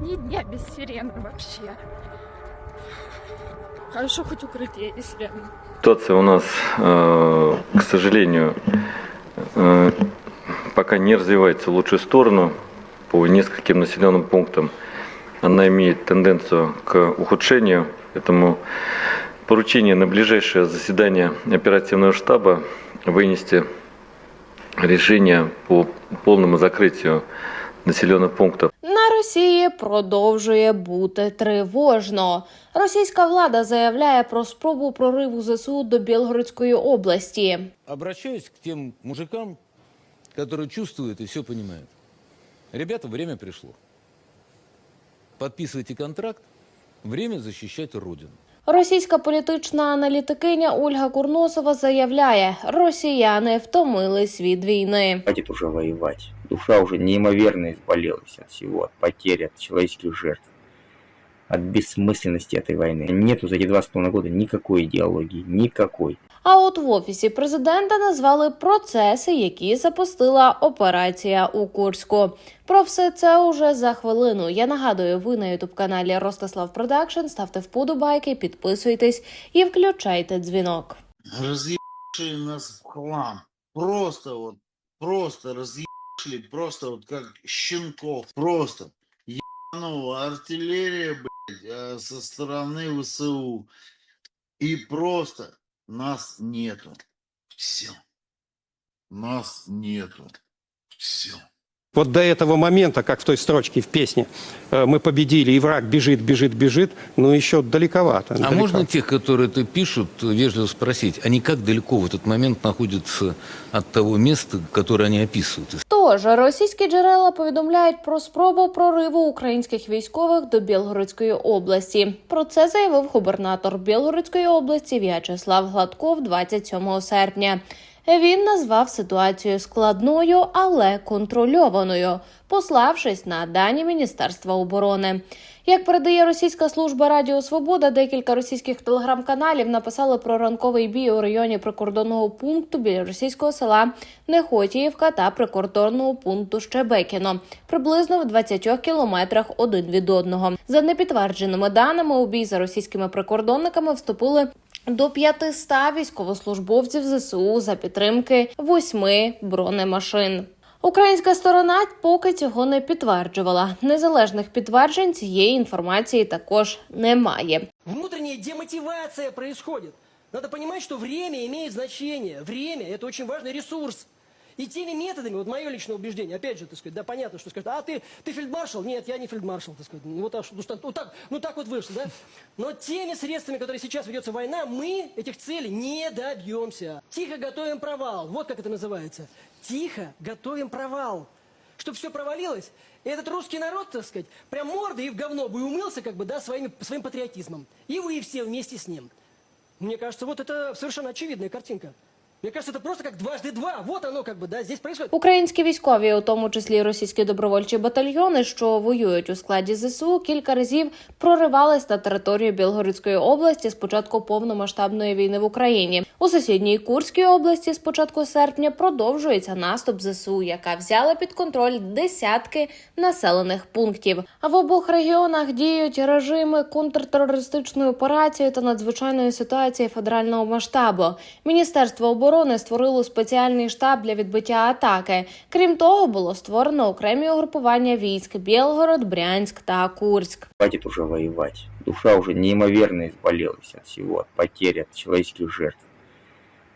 Ни дня без сирены вообще. Хорошо хоть укрытие есть рядом. Ситуация у нас, э, к сожалению, э, пока не развивается в лучшую сторону по нескольким населенным пунктам. Она имеет тенденцию к ухудшению, поэтому поручение на ближайшее заседание оперативного штаба вынести решение по полному закрытию населенных пунктов. На Росії продовжує бути тривожно. Російська влада заявляє про спробу прориву ЗСУ до Білгородської області. обращаюсь к тем мужикам, которые чувствуют и все понимают. Ребята, время пришло. Подписывайте контракт. Время защищать Родину. Російська політична аналітикиня Ольга Курносова заявляє, росіяни втомились від війни. Хватит уже воевать Душа уже неимоверно изболелась от всего, от потерь, от человеческих жертв, от бессмысленности этой войны. Нету за эти два с половиной года никакой идеологии, никакой. А от в офісі президента назвали процеси, які запустила операція у Курську. Про все це уже за хвилину. Я нагадую, ви на ютуб каналі Ростислав Продакшн. Ставте вподобайки, підписуйтесь і включайте дзвінок. разъебшили нас в хлам. Просто вот, просто Разъебшили, просто вот как щенков. Просто ебанула артиллерия, блядь, а, со стороны ВСУ. И просто нас нету. Все. Нас нету. Все. Вот до этого момента, как в той строчке в песне, э, мы победили, и враг бежит, бежит, бежит, но еще далековато. А далеко. можно тех, которые это пишут, вежливо спросить, они как далеко в этот момент находятся от того места, которое они описывают? Тож російські джерела повідомляють про спробу прориву українських військових до Білгородської області. Про це заявив губернатор Білгородської області В'ячеслав Гладков 27 серпня. Він назвав ситуацію складною, але контрольованою, пославшись на дані Міністерства оборони. Як передає російська служба Радіо Свобода, декілька російських телеграм-каналів написали про ранковий бій у районі прикордонного пункту біля російського села Нехотіївка та прикордонного пункту Щебекіно, приблизно в 20 кілометрах один від одного. За непідтвердженими даними, у бій за російськими прикордонниками вступили до 500 військовослужбовців ЗСУ за підтримки восьми бронемашин. Українська сторона поки цього не підтверджувала. Незалежних підтверджень цієї інформації також немає. Внутрішня демотивація відбувається. Надо понимать, что время имеет значение. Время – это очень важный ресурс. И теми методами, вот мое личное убеждение, опять же, так сказать, да, понятно, что скажут, а ты, ты фельдмаршал? Нет, я не фельдмаршал, так сказать. Ну, вот так, ну, что- вот так, ну, так вот вышло, да? Но теми средствами, которые сейчас ведется война, мы этих целей не добьемся. Тихо готовим провал. Вот как это называется. Тихо готовим провал. Чтобы все провалилось, и этот русский народ, так сказать, прям мордой и в говно бы умылся, как бы, да, своими, своим патриотизмом. И вы все вместе с ним. Мне кажется, вот это совершенно очевидная картинка. Мне кажется, это просто как дважды два. Вот оно как бы, да, здесь происходит. Українські військові, у тому числі й російські добровольчі батальйони, що воюють у складі ЗСУ, кілька разів проривались на територію Білгородської області з початку повномасштабної війни в Україні. У сусідній Курській області з початку серпня продовжується наступ ЗСУ, яка взяла під контроль десятки населених пунктів. А в обох регіонах діють режими контртерористичної операції та надзвичайної ситуації федерального масштабу. Міністерство оборони створило спеціальний штаб для відбиття атаки. Крім того, було створено окремі угрупування військ Білгород, Брянськ та Курськ. Хватит уже воевать. Душа уже неимоверно изболелась от всего, от потерь, от человеческих жертв,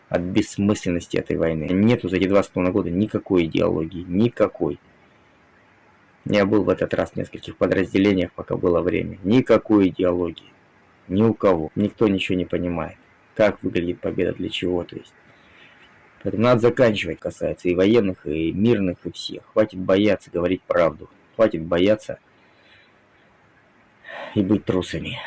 от бессмысленности этой войны. Нету за эти два с половиной года никакой идеологии, никакой. Я был в этот раз в нескольких подразделениях, пока было время. Никакой идеологии. Ни у кого. Никто ничего не понимает. Как выглядит победа, для чего, то есть. Поэтому надо заканчивать, касается и военных, и мирных, и всех. Хватит бояться говорить правду. Хватит бояться и быть трусами.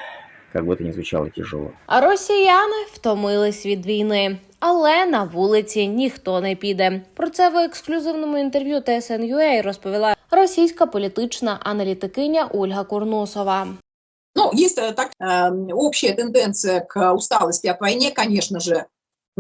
Как бы это ни звучало тяжело. А росіяни втомились від війни, але на вулиці ніхто не піде. Про це в ексклюзивному інтерв'ю TSN.ua розповіла російська політична аналітикиня Ольга Курносова. Ну, есть э, так, э, общая тенденция к усталости от войны, конечно же, э,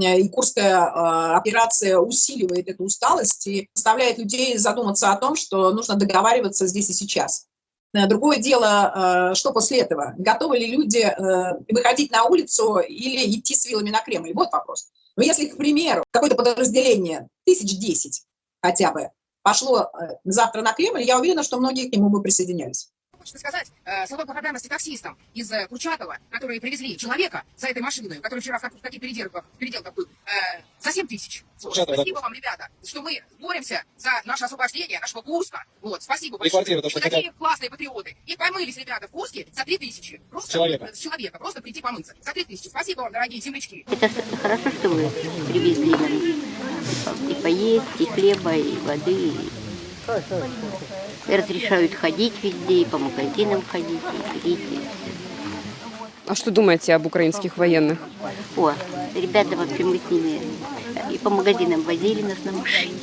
и Курская э, операция усиливает эту усталость и заставляет людей задуматься о том, что нужно договариваться здесь и сейчас. Э, Другое дело, э, что после этого? Готовы ли люди э, выходить на улицу или идти с вилами на Кремль? Вот вопрос. Но если, к примеру, какое-то подразделение, тысяч десять хотя бы, пошло э, завтра на Кремль, я уверена, что многие к нему бы присоединялись. Хочется сказать э, слова благодарности таксистам из э, Курчатова, которые привезли человека за этой машиной, который вчера в, в таких переделках, переделках был, э, за 7 тысяч. Вот. Спасибо вам, ребята, что мы боремся за наше освобождение нашего Курска. Вот, спасибо большое. квартиры, Вы такие классные патриоты. И помылись ребята в Курске за 3 тысячи. Просто, С человека. С человека. Просто прийти помыться. За 3 тысячи. Спасибо вам, дорогие землячки. Это хорошо, что вы привезли нам и поесть, и хлеба, и воды. И разрешают ходить везде, и по магазинам ходить, и пить. и А что думаете об украинских военных? всё. О, ребята, в общем, мы с ними и по магазинам возили нас на машине.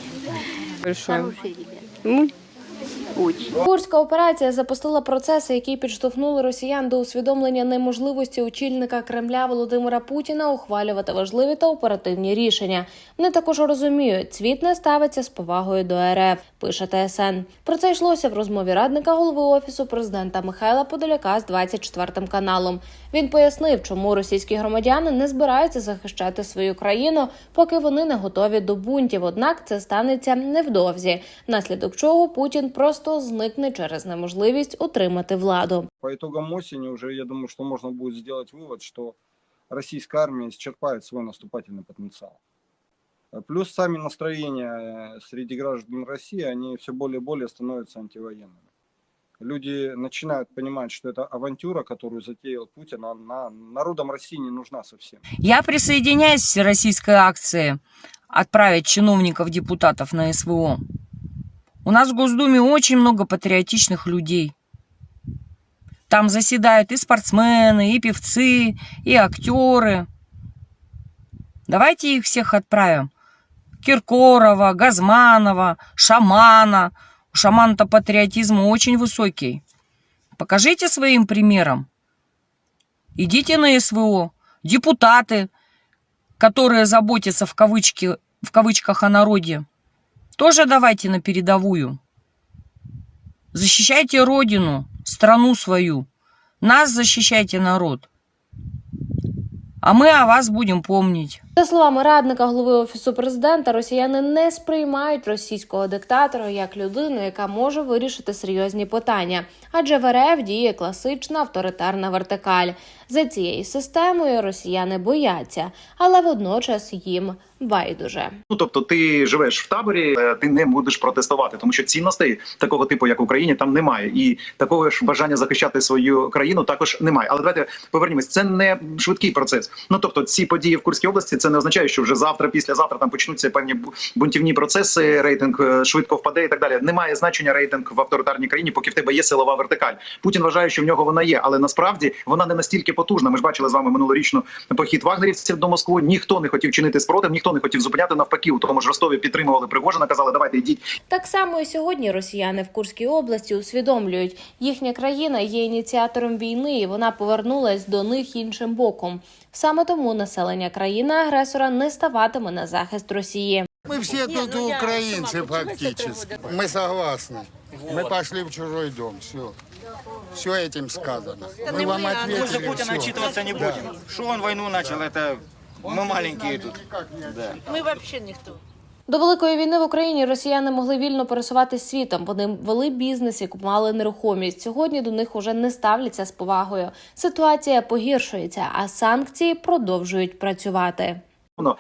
Большое. Хорошие ребята. Ну, Очень. Курська операція запустила процеси, які підштовхнули росіян до усвідомлення неможливості очільника Кремля Володимира Путіна ухвалювати важливі та оперативні рішення. Вони також розуміють, світ не ставиться з повагою до РФ. Пише ТСН. Про це йшлося в розмові радника голови офісу президента Михайла Подоляка з 24 каналом. Він пояснив, чому російські громадяни не збираються захищати свою країну, поки вони не готові до бунтів. Однак це станеться невдовзі, внаслідок чого Путін просто зникне через неможливість утримати владу. по итогам осени уже, я думаю, что можно будет сделать вывод, что российская армия исчерпает свой наступательный потенциал. Плюс сами настроения э, среди граждан России, они все более и более становятся антивоенными. Люди начинают понимать, что эта авантюра, которую затеял Путин, она народам России не нужна совсем. Я присоединяюсь к всероссийской акции отправить чиновников-депутатов на СВО. У нас в Госдуме очень много патриотичных людей. Там заседают и спортсмены, и певцы, и актеры. Давайте их всех отправим. Киркорова, Газманова, Шамана. У Шамана-то патриотизм очень высокий. Покажите своим примером. Идите на СВО. Депутаты, которые заботятся в, кавычки, в кавычках о народе, тоже давайте на передовую. Защищайте родину, страну свою. Нас защищайте, народ. А мы о вас будем помнить. За словами радника голови офісу президента, росіяни не сприймають російського диктатора як людину, яка може вирішити серйозні питання, адже в РФ діє класична авторитарна вертикаль. За цією системою росіяни бояться, але водночас їм байдуже. Ну тобто, ти живеш в таборі, е, ти не будеш протестувати, тому що цінностей такого типу, як в Україні, там немає, і такого ж бажання захищати свою країну також немає. Але давайте повернімось. Це не швидкий процес. Ну тобто, ці події в Курській області це не означає, що вже завтра, післязавтра там почнуться певні бу- бунтівні процеси, рейтинг е, швидко впаде і так далі. Немає значення рейтинг в авторитарній країні, поки в тебе є силова вертикаль. Путін вважає, що в нього вона є, але насправді вона не настільки потужна. Ми ж бачили з вами минулорічну похід вагнерівців до Москви. Ніхто не хотів чинити спротив, ніхто не хотів зупиняти навпаки. У тому ж Ростові підтримували Пригожина, казали, давайте йдіть. Так само і сьогодні росіяни в Курській області усвідомлюють, їхня країна є ініціатором війни, і вона повернулась до них іншим боком. Саме тому населення країни-агресора не ставатиме на захист Росії. Мы все тут украинцы фактически. Мы согласны. Мы пошли в чужой дом. Все. Все этим сказано. Мы вам ответили. Путина всё. отчитываться не будем. Что он войну начал, это мы маленькие тут. Да. Мы вообще никто. До великої війни в Україні росіяни могли вільно пересуватись світом. Вони вели бізнес і купували нерухомість. Сьогодні до них уже не ставляться з повагою. Ситуація погіршується, а санкції продовжують працювати.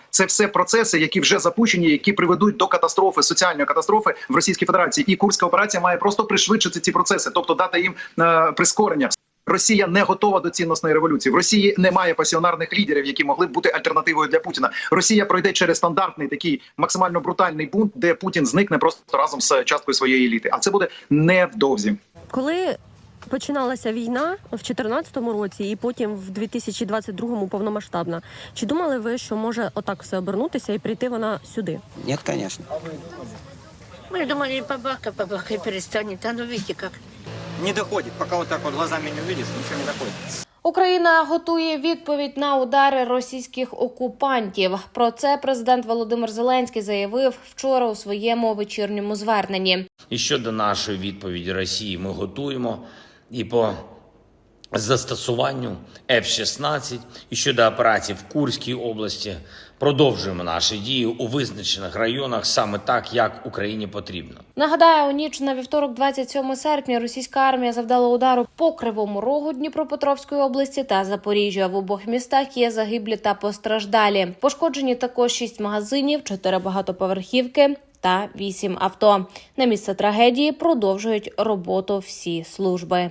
Це все процеси, які вже запущені, які приведуть до катастрофи, соціальної катастрофи в Російській Федерації. І курська операція має просто пришвидшити ці процеси, тобто дати їм е, прискорення. Росія не готова до цінностної революції. В Росії немає пасіонарних лідерів, які могли б бути альтернативою для Путіна. Росія пройде через стандартний такий максимально брутальний бунт, де Путін зникне просто разом з часткою своєї еліти. А це буде невдовзі. Коли починалася війна в 2014 році і потім в 2022 повномасштабна, чи думали ви, що може отак все обернутися і прийти вона сюди? Ні, звісно. Ми думали, бабака, бабака перестанет, а ну видите, як. Не доходить. Поки вот так вот глазами не увидиш, нічого не доходить. Україна готує відповідь на удари російських окупантів. Про це президент Володимир Зеленський заявив вчора у своєму вечірньому зверненні. І щодо нашої відповіді Росії ми готуємо і по застосуванню F-16, і щодо операцій в Курській області продовжуємо наші дії у визначених районах саме так, як Україні потрібно. Нагадаю, у ніч на вівторок, 27 серпня, російська армія завдала удару по кривому рогу Дніпропетровської області та Запоріжжя. В обох містах є загиблі та постраждалі. Пошкоджені також шість магазинів, чотири багатоповерхівки. Та вісім авто на місце трагедії продовжують роботу всі служби.